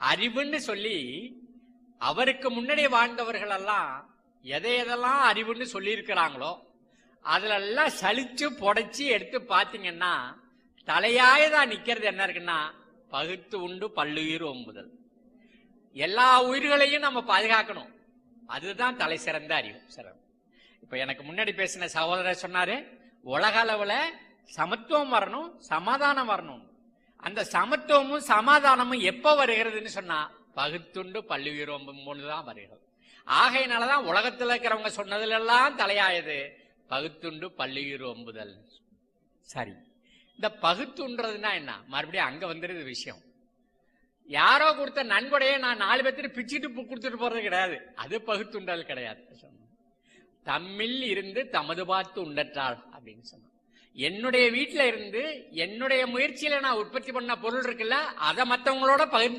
அறிவுன்னு சொல்லி அவருக்கு முன்னாடி வாழ்ந்தவர்கள் எல்லாம் எதை எதெல்லாம் அறிவுன்னு சொல்லியிருக்கிறாங்களோ அதிலெல்லாம் சலிச்சு புடைச்சி எடுத்து பாத்தீங்கன்னா தலையாயதா நிக்கிறது என்ன இருக்குன்னா பகுத்து உண்டு பல்லுயிர் ஒம்புதல் எல்லா உயிர்களையும் நம்ம பாதுகாக்கணும். அதுதான் தலை சிறந்த அறிவு. சிறந்த இப்ப எனக்கு முன்னாடி பேசின சகோதரர் சொன்னாரு உலக அளவுல சமத்துவம் வரணும் சமாதானம் வரணும் அந்த சமத்துவமும் சமாதானமும் எப்ப வருகிறதுன்னு சொன்னா பகுத்துண்டு பள்ளி ஒம்புன்னு தான் வருகிறது. ஆகையினாலதான் உலகத்துல இருக்கிறவங்க சொன்னதுல எல்லாம் தலையாயது பகுத்துண்டு பள்ளி ஒம்புதல் சரி. இந்த பகுத்துன்றதுன்னா என்ன? மறுபடியும் அங்க வந்துருது விஷயம். யாரோ கொடுத்த நன்கொடையை நான் நாலு பேர்த்துட்டு பிச்சுட்டு பு- கொடுத்துட்டு போறது கிடையாது. அது பகுத்துண்டல் கிடையாது. தம்மில் இருந்து தமது பார்த்து உண்டற்றாள் அப்படின்னு சொன்னான் என்னுடைய வீட்டில இருந்து என்னுடைய முயற்சியில நான் உற்பத்தி பண்ண பொருள் இருக்குல்ல அதை மற்றவங்களோட பகிர்ந்து